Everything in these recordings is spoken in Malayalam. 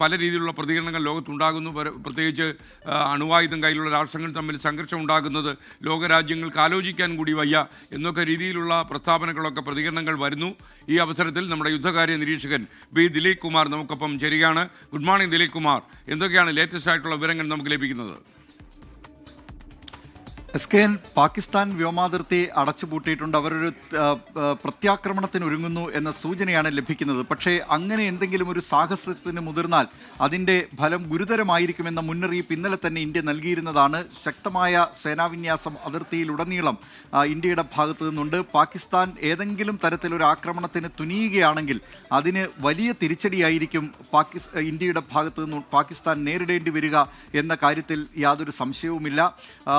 പല രീതിയിലുള്ള പ്രതികരണങ്ങൾ ലോകത്തുണ്ടാകുന്നു. പ്രത്യേകിച്ച് അണുവായുധം കയ്യിലുള്ള രാഷ്ട്രങ്ങൾ തമ്മിൽ സംഘർഷം ഉണ്ടാകുന്നത് ലോകരാജ്യങ്ങൾക്ക് ആലോചിക്കാൻ കൂടി വയ്യ എന്നൊക്കെ രീതിയിലുള്ള പ്രസ്താവനകളൊക്കെ പ്രതികരണങ്ങൾ വരുന്നു. ഈ അവസരത്തിൽ നമ്മുടെ യുദ്ധകാര്യ നിരീക്ഷകൻ വി. ദിലീപ് കുമാർ നമുക്കൊപ്പം ചേരുകയാണ്. ഗുഡ് മോർണിംഗ് ദിലീപ് കുമാർ എന്തൊക്കെയാണ് ലേറ്റസ്റ്റ് ആയിട്ടുള്ള വിവരങ്ങൾ നമുക്ക് ലഭിക്കുന്നത്? എസ് പാകിസ്ഥാൻ വ്യോമാതിർത്തി അടച്ചുപൂട്ടിയിട്ടുണ്ട്. അവരൊരു പ്രത്യാക്രമണത്തിന് ഒരുങ്ങുന്നു എന്ന സൂചനയാണ് ലഭിക്കുന്നത്. പക്ഷേ അങ്ങനെ എന്തെങ്കിലും ഒരു സാഹസത്തിന് മുതിർന്നാൽ അതിന്റെ ഫലം ഗുരുതരമായിരിക്കുമെന്ന മുന്നറിയിപ്പ് ഇന്നലെ തന്നെ ഇന്ത്യ നൽകിയിരുന്നതാണ്. ശക്തമായ സേനാവിന്യാസം അതിർത്തിയിലുടനീളം ഇന്ത്യയുടെ ഭാഗത്തു നിന്നുണ്ട്. പാകിസ്ഥാൻ ഏതെങ്കിലും തരത്തിലൊരു ആക്രമണത്തിന് തുനിയുകയാണെങ്കിൽ അതിന് വലിയ തിരിച്ചടിയായിരിക്കും പാകിസ് ഇന്ത്യയുടെ ഭാഗത്തു നിന്നും പാകിസ്ഥാൻ നേരിടേണ്ടി വരിക എന്ന കാര്യത്തിൽ യാതൊരു സംശയവുമില്ല. ആ,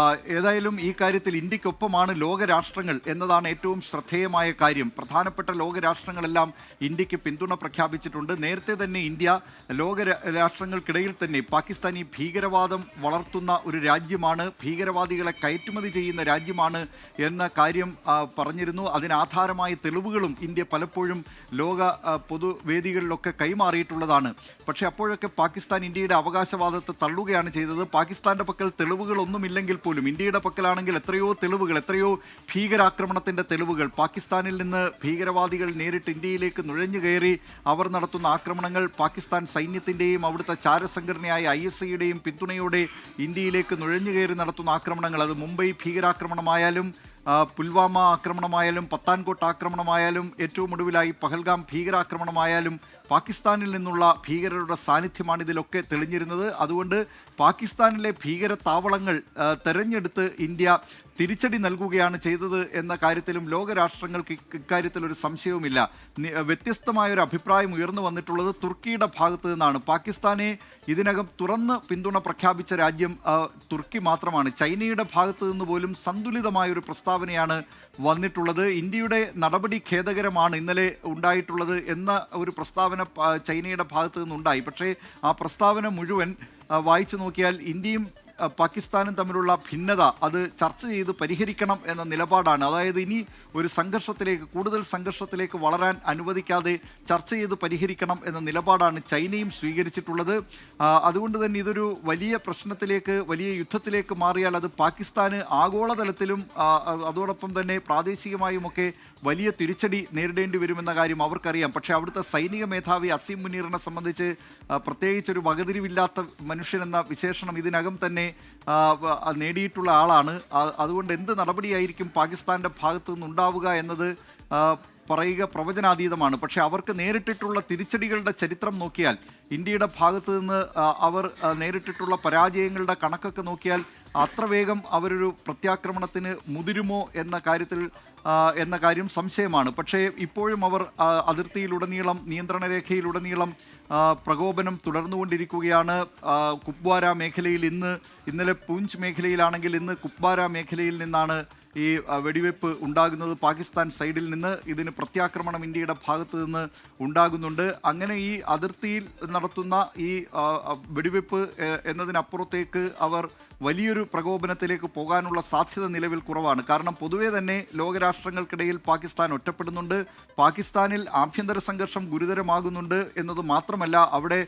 ഏതായാലും ഈ കാര്യത്തിൽ ഇന്ത്യക്കൊപ്പമാണ് ലോകരാഷ്ട്രങ്ങൾ എന്നതാണ് ഏറ്റവും ശ്രദ്ധേയമായ കാര്യം. പ്രധാനപ്പെട്ട ലോകരാഷ്ട്രങ്ങളെല്ലാം ഇന്ത്യയ്ക്ക് പിന്തുണ പ്രഖ്യാപിച്ചിട്ടുണ്ട്. നേരത്തെ തന്നെ ഇന്ത്യ ലോക രാഷ്ട്രങ്ങൾക്കിടയിൽ തന്നെ പാകിസ്ഥാനി ഭീകരവാദം വളർത്തുന്ന ഒരു രാജ്യമാണ് ഭീകരവാദികളെ കയറ്റുമതി ചെയ്യുന്ന രാജ്യമാണ് എന്ന കാര്യം പറഞ്ഞിരുന്നു. അതിനാധാരമായ തെളിവുകളും ഇന്ത്യ പലപ്പോഴും ലോക പൊതുവേദികളിലൊക്കെ കൈമാറിയിട്ടുള്ളതാണ്. പക്ഷേ അപ്പോഴൊക്കെ പാകിസ്ഥാൻ ഇന്ത്യയുടെ അവകാശവാദത്തെ തള്ളുകയാണ് ചെയ്തത്. പാകിസ്ഥാന്റെ പക്കൽ തെളിവുകളൊന്നുമില്ലെങ്കിൽ പോലും ഇന്ത്യയുടെ പക്കലാണെങ്കിൽ എത്രയോ തെളിവുകൾ എത്രയോ ഭീകരാക്രമണത്തിന്റെ തെളിവുകൾ. പാകിസ്ഥാനിൽ നിന്ന് ഭീകരവാദികൾ നേരിട്ട് ഇന്ത്യയിലേക്ക് നുഴഞ്ഞു കയറി അവർ നടത്തുന്ന ആക്രമണങ്ങൾ പാകിസ്ഥാൻ സൈന്യത്തിന്റെയും അവിടുത്തെ ചാരസംഘടനയായ ഐ എസ് ഐയുടെയും പിന്തുണയോടെ ഇന്ത്യയിലേക്ക് നുഴഞ്ഞു കയറി നടത്തുന്ന ആക്രമണങ്ങൾ. അത് മുംബൈ ഭീകരാക്രമണമായാലും പുൽവാമ ആക്രമണമായാലും പത്താൻകോട്ട് ആക്രമണമായാലും ഏറ്റവും ഒടുവിലായി പഹൽഗാം ഭീകരാക്രമണമായാലും പാകിസ്ഥാനിൽ നിന്നുള്ള ഭീകരരുടെ സാന്നിധ്യമാണ് ഇതിലൊക്കെ തെളിഞ്ഞിരുന്നത്. അതുകൊണ്ട് പാകിസ്ഥാനിലെ ഭീകര താവളങ്ങൾ തെരഞ്ഞെടുത്ത് ഇന്ത്യ തിരിച്ചടി നൽകുകയാണ് ചെയ്തത് എന്ന കാര്യത്തിലും ലോകരാഷ്ട്രങ്ങൾക്ക് ഇക്ക- ഇക്കാര്യത്തിൽ ഒരു സംശയവുമില്ല. നി- വ്യത്യസ്തമായ ഒരു അഭിപ്രായം ഉയർന്നു വന്നിട്ടുള്ളത് തുർക്കിയുടെ ഭാഗത്തു നിന്നാണ്. പാകിസ്ഥാനെ ഇതിനകം തുറന്ന് പിന്തുണ പ്രഖ്യാപിച്ച രാജ്യം തുർക്കി മാത്രമാണ്. ചൈനയുടെ ഭാഗത്തു നിന്ന് പോലും സന്തുലിതമായ ഒരു പ്രസ്താവനയാണ് വന്നിട്ടുള്ളത്. ഇന്ത്യയുടെ നടപടി ഖേദകരമാണ് ഇന്നലെ ഉണ്ടായിട്ടുള്ളത് എന്ന ഒരു പ്രസ്താവന ചൈനയുടെ ഭാഗത്തു നിന്നുണ്ടായി. പക്ഷേ ആ പ്രസ്താവന മുഴുവൻ വായിച്ചു നോക്കിയാൽ ഇന്ത്യയും പാകിസ്ഥാനും തമ്മിലുള്ള ഭിന്നത അത് ചർച്ച ചെയ്ത് പരിഹരിക്കണം എന്ന നിലപാടാണ്. അതായത് ഇനി ഒരു സംഘർഷത്തിലേക്ക് കൂടുതൽ സംഘർഷത്തിലേക്ക് വളരാൻ അനുവദിക്കാതെ ചർച്ച ചെയ്ത് പരിഹരിക്കണം എന്ന നിലപാടാണ് ചൈനയും സ്വീകരിച്ചിട്ടുള്ളത്. അതുകൊണ്ട് തന്നെ ഇതൊരു വലിയ പ്രശ്നത്തിലേക്ക് വലിയ യുദ്ധത്തിലേക്ക് മാറിയാൽ അത് പാകിസ്ഥാന് ആഗോളതലത്തിലും അതോടൊപ്പം തന്നെ പ്രാദേശികമായുമൊക്കെ വലിയ തിരിച്ചടി നേരിടേണ്ടി വരുമെന്ന കാര്യം അവർക്കറിയാം. പക്ഷേ അവിടുത്തെ സൈനിക മേധാവി അസീം മുനീറിനെ സംബന്ധിച്ച് പ്രത്യേകിച്ചൊരു വകതിരിവില്ലാത്ത മനുഷ്യനെന്ന വിശേഷണം ഇതിനകം തന്നെ നേടിയിട്ടുള്ള ആളാണ്. അതുകൊണ്ട് എന്ത് നടപടിയായിരിക്കും പാകിസ്ഥാന്റെ ഭാഗത്തു നിന്നുണ്ടാവുക എന്നത് പറയുക പ്രവചനാതീതമാണ്. പക്ഷേ അവർക്ക് നേരിട്ടിട്ടുള്ള തിരിച്ചടികളുടെ ചരിത്രം നോക്കിയാൽ ഇന്ത്യയുടെ ഭാഗത്തു നിന്ന് അവർ നേരിട്ടിട്ടുള്ള പരാജയങ്ങളുടെ കണക്കൊക്കെ നോക്കിയാൽ അത്ര വേഗം അവരൊരു പ്രത്യാക്രമണത്തിന് മുതിരുമോ എന്ന കാര്യത്തിൽ എന്ന കാര്യം സംശയമാണ്. പക്ഷേ ഇപ്പോഴും അവർ അതിർത്തിയിലുടനീളം നിയന്ത്രണ രേഖയിലുടനീളം പ്രകോപനം തുടർന്നുകൊണ്ടിരിക്കുകയാണ്. കുപ്വാര മേഖലയിൽ ഇന്ന് ഇന്നലെ പൂഞ്ച് മേഖലയിലാണെങ്കിൽ ഇന്ന് കുപ്വാര മേഖലയിൽ നിന്നാണ് ഈ വെടിവെപ്പ് ഉണ്ടാകുന്നത്. പാകിസ്ഥാൻ സൈഡിൽ നിന്ന് ഇതിന് പ്രത്യാക്രമണം ഇന്ത്യയുടെ ഭാഗത്തു നിന്ന് ഉണ്ടാകുന്നുണ്ട്. അങ്ങനെ ഈ അതിർത്തിയിൽ നടത്തുന്ന ഈ വെടിവെപ്പ് എന്നതിനപ്പുറത്തേക്ക് അവർ വലിയൊരു പ്രകോപനത്തിലേക്ക് പോകാനുള്ള സാധ്യത നിലവിൽ കുറവാണ്. കാരണം പൊതുവേ തന്നെ ലോകരാഷ്ട്രങ്ങൾക്കിടയിൽ പാകിസ്ഥാൻ ഒറ്റപ്പെടുന്നുണ്ട്. പാകിസ്ഥാനിൽ ആഭ്യന്തര സംഘർഷം ഗുരുതരമാകുന്നുണ്ട് എന്നത് മാത്രമല്ല അവിടെ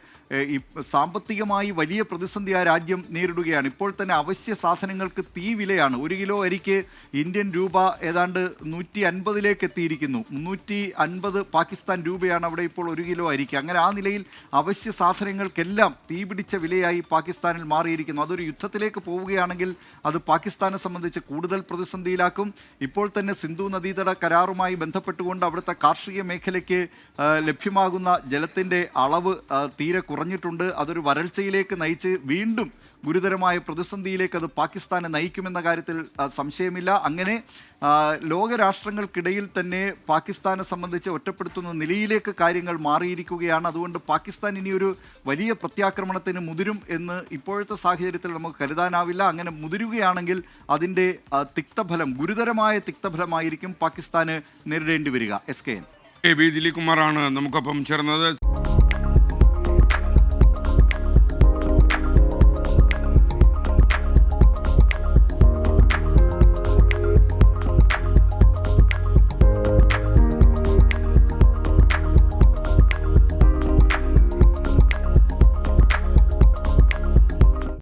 ഈ സാമ്പത്തികമായി വലിയ പ്രതിസന്ധി ആ രാജ്യം നേരിടുകയാണ്. ഇപ്പോൾ തന്നെ അവശ്യ സാധനങ്ങൾക്ക് തീ വിലയാണ്. ഒരു കിലോ അരിക്ക് ഇന്ത്യൻ രൂപ ഏതാണ്ട് നൂറ്റി അൻപതിലേക്ക് എത്തിയിരിക്കുന്നു. മുന്നൂറ്റി അൻപത് പാകിസ്ഥാൻ രൂപയാണ് അവിടെ ഇപ്പോൾ ഒരു കിലോ അരിക്ക്. അങ്ങനെ ആ നിലയിൽ അവശ്യ സാധനങ്ങൾക്കെല്ലാം തീ പിടിച്ച വിലയായി പാകിസ്ഥാനിൽ മാറിയിരിക്കുന്നു. അതൊരു യുദ്ധത്തിലേക്ക് പോവുകയാണെങ്കിൽ അത് പാകിസ്ഥാനെ സംബന്ധിച്ച് കൂടുതൽ പ്രതിസന്ധിയിലാക്കും. ഇപ്പോൾ തന്നെ സിന്ധു നദീതട കരാറുമായി ബന്ധപ്പെട്ടുകൊണ്ട് അവിടുത്തെ കാർഷിക മേഖലയ്ക്ക് ലഭ്യമാകുന്ന ജലത്തിന്റെ അളവ് തീരെ കുറഞ്ഞിട്ടുണ്ട്. അതൊരു വരൾച്ചയിലേക്ക് നയിച്ച് വീണ്ടും ഗുരുതരമായ പ്രതിസന്ധിയിലേക്ക് അത് പാകിസ്ഥാനെ നയിക്കുമെന്ന കാര്യത്തിൽ സംശയമില്ല. അങ്ങനെ ലോകരാഷ്ട്രങ്ങൾക്കിടയിൽ തന്നെ പാകിസ്ഥാനെ സംബന്ധിച്ച് ഒറ്റപ്പെടുത്തുന്ന നിലയിലേക്ക് കാര്യങ്ങൾ മാറിയിരിക്കുകയാണ്. അതുകൊണ്ട് പാകിസ്ഥാൻ ഇനിയൊരു വലിയ പ്രത്യാക്രമണത്തിന് മുതിരും എന്ന് ഇപ്പോഴത്തെ സാഹചര്യത്തിൽ നമുക്ക് കരുതാനാവില്ല. അങ്ങനെ മുതിരുകയാണെങ്കിൽ അതിന്റെ തിക്തഫലം ഗുരുതരമായ തിക്തഫലമായിരിക്കും പാകിസ്ഥാന് നേരിടേണ്ടി വരിക. S K N A B Dileep കുമാറാണ് നമുക്കൊപ്പം ചേർന്നത്.